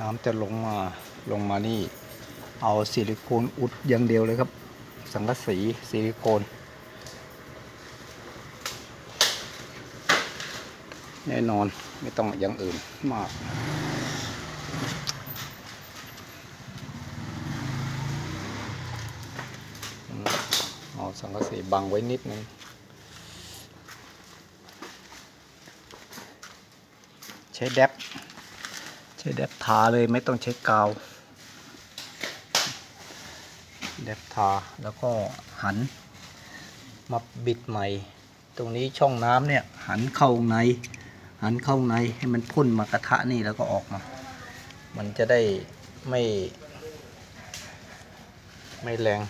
น้ำจะลงมาลงมานี่ เอาซิลิโคนอุดอย่างเดียวเลยครับ สังกะสีซิลิโคนแน่นอนไม่ต้องอย่างอื่นมาก เอาสังกะสีบังไว้นิดนึงใช้แดบ ช้แดบทาเลยไม่ต้องใช้กาวแดบทาแล้วก็หันมาบิดใหม่ ตรงนี้ช่องน้ำเนี่ย หันเข้าใน หันเข้าในให้มันพ่นมากระทะนี่แล้วก็ออกมา มันจะได้ไม่ ไม่แรง